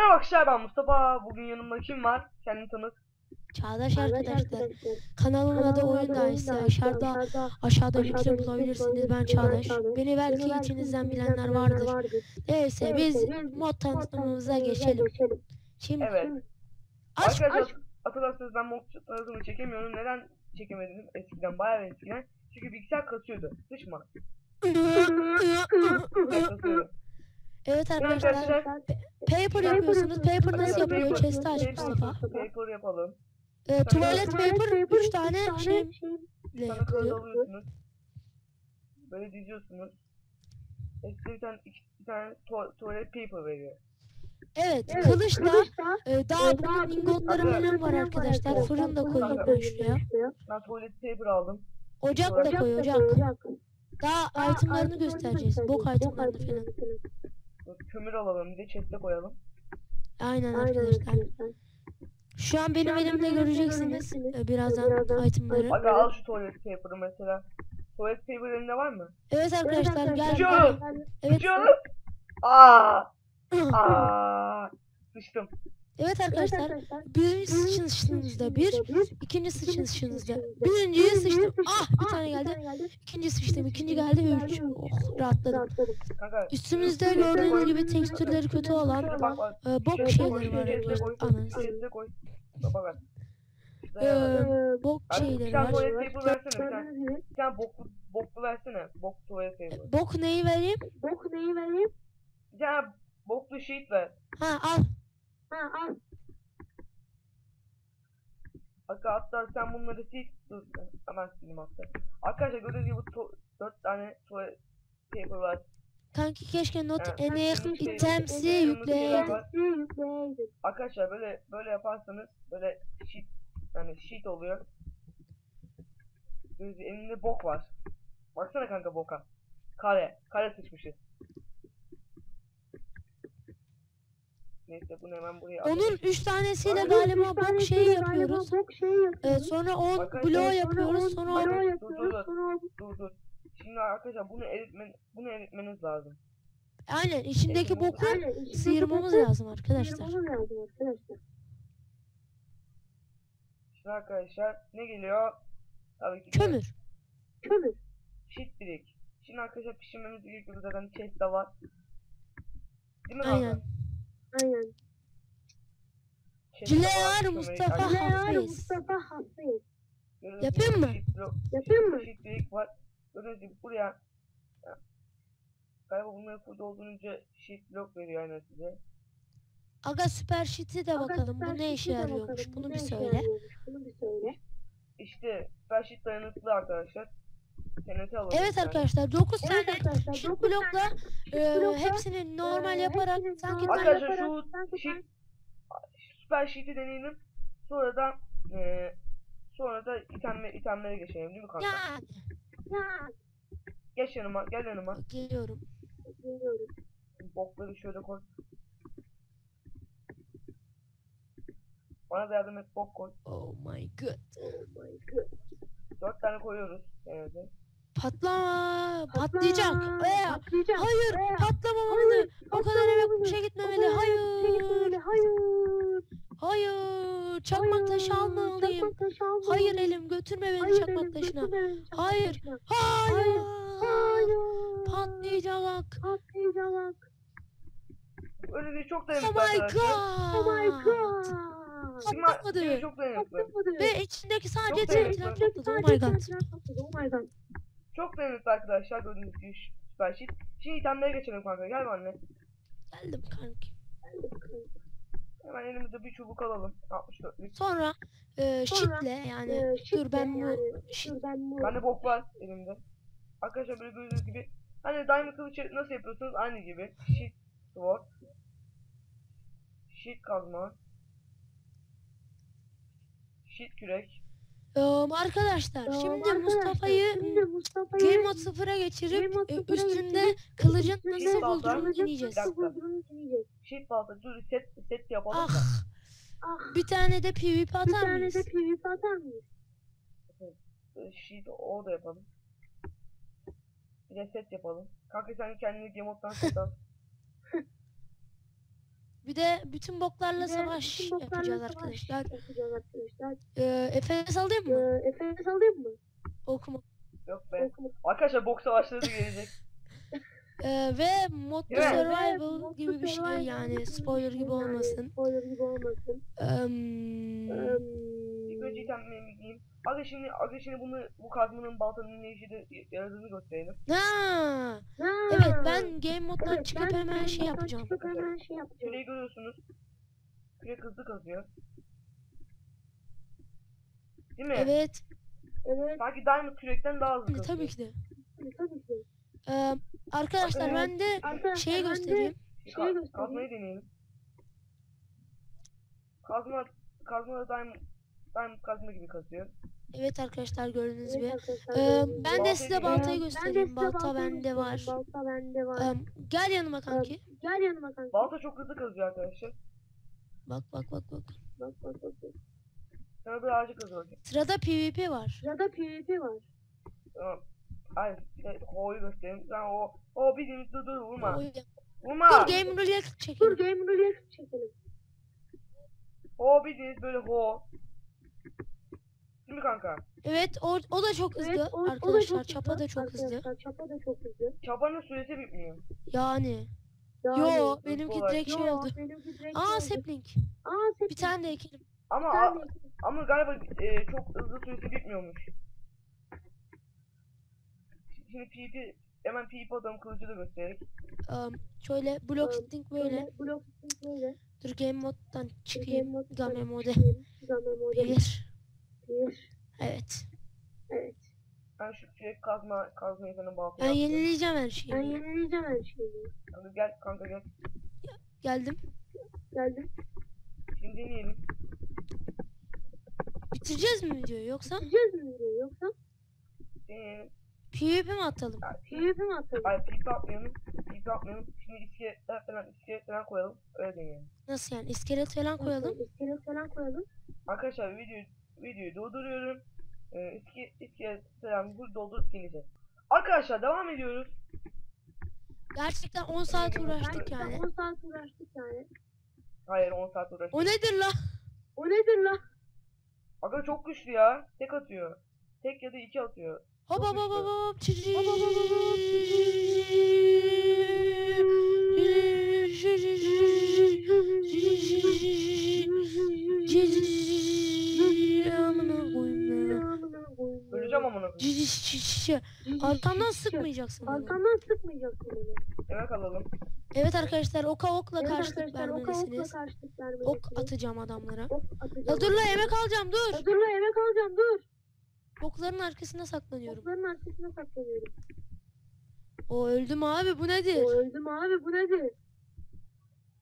Merhaba arkadaşlar ben Mustafa. Bugün yanımda kim var? Kendini tanıt. Çağdaş arkadaşlar. Kanalımın adı Oyun Dahisi. Aşağıda aşağıda linkini bulabilirsiniz. Ben Çağdaş. Beni belki içinizden bilenler vardır. Neyse biz mod tanıtımımıza geçelim. Şimdi Evet. aç Arkadaşlar hatırlarsanız ben mod tanıtımı çekemiyorum. Neden çekemedim eskiden bayağı eskiden? Çünkü bilgisayar kasıyordu. Sıçma. Kasıyordu. Evet Evet arkadaşlar. Paper yapıyorsunuz. Paper nasıl yapılıyor? Chest'i aç Mustafa. Paper yapalım. Ee, tuvalet paper 3 tane şeyle Sana kağıt alıyorsunuz. Böyle diziyorsunuz. E size bir tane, iki, bir tane tu- tuvalet paper veriyor. Evet, kılıçla e, daha bunun ingotları falan var arkadaşlar. Fırın da ben şuraya. Ben tuvalet paper aldım. Ocak da koy ocak. Daha itemlarını göstereceğiz. Bok itemlarını falan. Kömür alalım bir de chest'e koyalım. Aynen arkadaşlar. Şu an benim elimde göreceksiniz e, birazdan itemları. Aga al şu tuvalet paper'ı mesela. Tuvalet paper elinde var mı? Evet arkadaşlar gel. Sıçıyorum. Evet. Sıçıyorum. Aa! Aa! Sıçtım. Evet arkadaşlar. Birinci sıçışınızda bir, ikinci sıçışınızda. Birinciyi sıçtım. Ah bir tane geldi. İkinci sıçtım. ikinci geldi ve üç. Oh rahatladım. Üstümüzde gördüğünüz gibi tekstürleri kötü olan e, bok şeyleri var arkadaşlar. Ananı satayım. chest'e koy. Bak bak. bak. Ee, bok şeyleri var. Bir tane boklu, versene. Bok tuvalet. Bok neyi vereyim? Bir tane boklu sheet ver. Ha al. Hatta hatta sen bunları sil. Dur hemen sileyim hatta. Arkadaşlar gördüğünüz gibi to- 4 tane tuvalet paper var. Kanki keşke not Evet. enek Şey- itemsi şeyler yükleyeydin. var. Arkadaşlar böyle böyle yaparsanız böyle sheet yani sheet oluyor. Gördüğünüz gibi elinde bok var. Baksana kanka boka. Kare. Kare sıçmışız. Neyse bunu hemen buraya alayım. Onun 3 tanesiyle galiba bok şeyi yapıyoruz. Ee, sonra 10 Arkadaşlar, bloğu yapıyoruz. Sonra Bakın, on- dur dur dur. Dur dur. Şimdi arkadaşlar bunu eritmen bunu eritmeniz lazım. aynen içindeki boku sıyırmamız lazım arkadaşlar. Şimdi arkadaşlar ne geliyor? Tabii ki de Kömür. Sheet brick. Şimdi arkadaşlar pişirmemiz gerekiyor zaten chest de var. Değil mi Aynen. kanka? Cilear kömür- Mustafa Aynen. Hafiz. Gördüğünüz Yapıyor gibi mu? sheet block- Yapıyor mu? Sheet brick var. Gibi buraya ya, Galiba bunları full doldurunca sheet block veriyor aynen size. Aga süper shit'i de bakalım. Bu ne işe yarıyormuş? Bunu bir söyle. Bunu bir söyle. İşte süper sheet dayanıklı arkadaşlar. Evet arkadaşlar 9 Evet tane arkadaşlar. shit dokuz blokla e, blokla, hepsini normal e, yaparak hepsini sanki normal Arkadaşlar yaparak şu sanki sheet süper sheet'i deneyelim. Sonra da eee sonra da itemle, itemlere geçelim değil mi kanka? ya Ya, Geç yanıma, gel yanıma. geliyorum. biliyorum. Bokları şöyle koy. Bana da yardım et, bok koy. Oh my god. Oh my god. Dört tane koyuyoruz. Patlama. Patlayacak. Patla, Ee, patlayacak. hayır Ee, patlamamalı. O kadar emek boşa O gitmemeli. kadar Hayır. Çekilmeli. Hayır. Hayır. Çakmak taşı Hayır, almalıyım. çakmak taşı almalıyım. Hayır elim götürme beni Hayır, çakmak elim, taşına. götürme beni çakmak Hayır. taşına. Hayır. Hayır. Patlayacak. Patlayacak. Öyle değil çok Oh dayanıklı my arkadaşlar. god. Oh my god. Mi? Patlamadı. Mi? Çok dayanıklı. Ve içindeki sadece Çok dayanıklı. Patladı. Oh my god. Oh my god. Çok dayanıklı arkadaşlar gördüğünüz gibi süper sheet. Şimdi itemlere geçelim kanka. Gel benimle. Geldim kanki. Hemen elimizde bir çubuk alalım. 64'lük. Sonra e, Sonra, shitle yani Ee, dur ben bu yani, shit dur ben bu Bende bok var elimde. Arkadaşlar böyle gördüğünüz gibi hani diamond kılıç nasıl yapıyorsunuz aynı gibi. Sheet sword. Sheet kazma. Sheet kürek. Eee, arkadaşlar Tamam şimdi Mustafa'yı şimdi Mustafa'yı Game Mode 0'a geçirip Game e, 0'a üstünde kılıcın nasıl bulduğunu kılıcın deneyeceğiz. Sheet balta dur set set yapalım da. Ah Ah, bir tane de PvP bir atar tane mıyız? de PvP atar mıyız? Sheet o da yapalım. Bir de set yapalım. Kanka sen kendini game mode'dan set al. Bir de bütün boklarla de savaş bütün boklarla yapacağız savaş arkadaşlar. Yapacağız arkadaşlar. Ee, Efes alayım mı? Ee, Efes alayım mı? Okuma. Yok be. Okuma. Arkadaşlar bok savaşları da gelecek. Ee, ve Mod Değil mi? Survival Mutlu gibi bir şey yani spoiler gibi şey yani, olmasın. Spoiler gibi olmasın. Eee, İlk itemlerimi giyeyim. Aga şimdi, aga şimdi bunu, bu kazmanın baltanın ne işe de yaradığını gösterelim. ha, Ha, evet ben game moddan evet, çıkıp ben hemen şey yapacağım. Çıkıp hemen şey yapacağım. Küreyi görüyorsunuz. Kürek hızlı kazıyor. Değil mi? Evet, Evet. Sanki Diamond kürekten daha hızlı kazıyor. tabii ki de. Tabii ki. Eee, arkadaşlar Evet. ben de Arkadaşlar şeyi de- göstereyim. Şey göstereyim. kazmayı deneyelim. Kazma, kazma da Diamond, Diamond kazma gibi kazıyor. Evet arkadaşlar gördüğünüz gibi. Gördüğünüz ben de size Baltayı Ben göstereyim. Balta bende var. Balta bende var. Eee, gel yanıma kanki. Gel yanıma kanka. Balta çok hızlı kazıyor arkadaşlar. Bak bak bak bak. Bak bak bak. bak. Sana bir ağacı kazıyor. Sırada PvP var. Sırada PvP var. Tamam. Ay bir de Ho'yu göstereyim. Sen o, o gün dur dur vurma. Vurma. Dur game Dur çekelim. game roulette çekelim. Ho bildiğiniz böyle ho. Değil mi kanka? Evet o, o da çok hızlı Evet, o, o da arkadaşlar. çok Çapa hızlı. da çok hızlı. Arkadaşlar, Çapa da çok hızlı. Çabanın süresi bitmiyor. Yani. Yani- Yo hızlı benimki direkt şey Yo, oldu. benimki direkt Aa oldu. sapling. Aa seplik. Bir tane de ekelim. Ama a- ama galiba e, çok hızlı süresi bitmiyormuş. Şimdi PvP hemen PvP adam kılıcı da göstererek. Um, şöyle block Um, sting böyle. Blok sistem böyle. Dur game moddan Game çıkayım. mode- Game mode. Game mode. Bir. Bir. Evet. Evet. Ben şu kürek kazma kazmayı sana balta Ben yaptım. yenileyeceğim her Ben şeyi. yenileyeceğim her şeyi. Kanka gel kanka gel. Geldim. Geldim. Şimdi deneyelim. Bitireceğiz mi videoyu yoksa Gideceğiz mi diyor yoksa? Deneyelim. PvP mi atalım? Ya, PvP mi atalım? Ay PvP atmayalım. PvP atmayalım. Şimdi iskeletler falan iskelet falan koyalım. Öyle deneyelim. Nasıl yani? İskelet falan koyalım. İskelet falan koyalım. Arkadaşlar videoyu videoyu durduruyorum. Ee, iski, iskelet falan bu doldurup geleceğiz. Arkadaşlar devam ediyoruz. Gerçekten 10 saat uğraştık Gerçekten yani. 10 saat uğraştık yani. Hayır 10 saat uğraştık. O nedir la? O nedir la? Aga çok güçlü ya. Tek atıyor. Tek ya da iki atıyor. Hop hop hop hop hop. Çici. Amına koyayım. Arkamdan sıkmayacaksın beni. Arkamdan sıkmayacaksın beni. Yemek alalım. Evet arkadaşlar oka okla Evet karşılık arkadaşlar, oka okla vermelisiniz. karşılık Ok atacağım adamlara. Ok atacağım. Ya dur la yemek alacağım dur. Dur la yemek alacağım dur. Okların arkasına saklanıyorum. Okların arkasına saklanıyorum. O öldüm abi bu nedir? O öldüm abi bu nedir?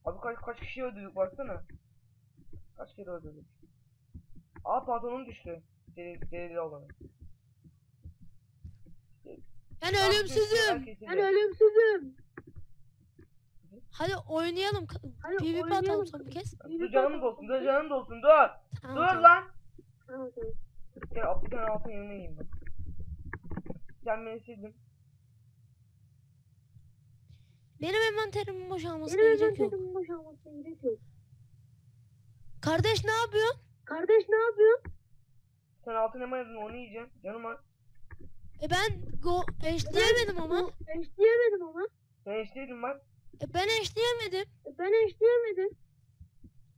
Abi kaç kaç kişi öldürdük baksana. Kaç kere öldürdük. Aa pantolonum düştü. Deli, deli olanı. Ben ölümsüzüm. Ben ölümsüzüm. Hadi oynayalım. Hadi PvP atalım son bir kez. Dur canım dolsun, dur canım dolsun, dur. Tamam, Dur tamam. lan. Tamam, tamam. Gel bir tane altın yiyeyim ben. Sen beni sildin. Benim envanterimin boşalmasına Benim gerek yok. envanterimin boşalmasına gerek yok. Kardeş ne yapıyorsun? Kardeş ne yapıyorsun? Sen altın yedin onu yiyeceksin. Canım var. E ben go eşleyemedim ama. Eşleyemedim ama. Sen eşliydin bak. E ben eşleyemedim. E, Ben eşleyemedim.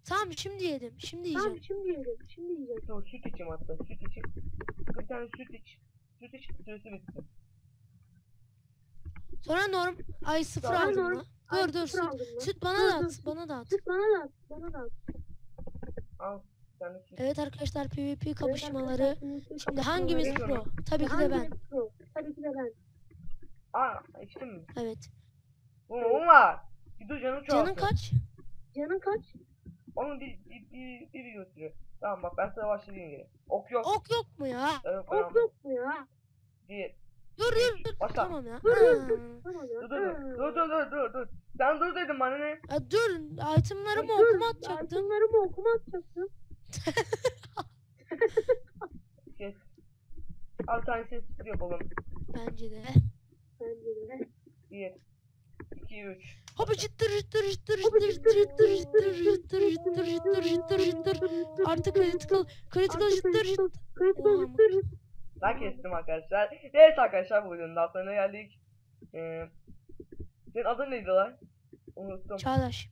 Tamam şimdi yedim. Şimdi Tamam yiyeceğim. şimdi yedim. Şimdi yiyeceğim. Dur süt içeyim hatta. Süt içeyim. Bir tane süt iç. Süt iç. Süresi bitsin. Sonra norm ay sıfır Sonra aldım norm-. Ay, Dur dur sıfır süt. Süt bana Dur, da dur, at. Bana da at. Süt bana da at. Bana da at. Al. Bir. Evet arkadaşlar PvP kapışmaları. Evet arkadaşlar, Şimdi hangimiz pro? Tabii ki de ben. Tabii ki de ben. Aa içtin mi? Evet. Oğlum var. Bir dur canım çoğaltıyor. Canın kaç? Canın kaç? Onun bir, bir, bir, biri götürüyor. Tamam bak ben sana başlayayım geri. Ok yok. Ok yok mu ya? Evet, Ok yok mu ya? Bir. Dur dur dur. Başla. Tamam ya. Dur dur dur. Dur dur dur. Dur dur dur. Sen dur dedim bana ne? Ya dur. Itemlarımı okuma atacaktım. Altınlarımı okuma atacaktım. Kes. Al tane ses sıfır yapalım. Bence de. Bence de. Bir. 2 3. Hop cıttır cıttır cıttır cıttır cıttır cıttır cıttır cıttır cıttır cıttır cıttır Artık critical critical cıttır cıttır. Critical cıttır. Ben kestim arkadaşlar. Evet arkadaşlar bu videonun daha sonuna geldik. Ee, senin adın neydi lan? Unuttum. Çağdaş.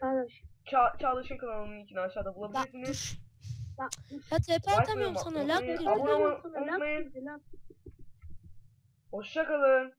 Çağdaş. Ça Çağdaş'ın kanalının linkini aşağıda bulabilirsiniz. Ya TP atamıyorum sana. Lag girdi. Abone olmayı unutmayın. Hoşçakalın.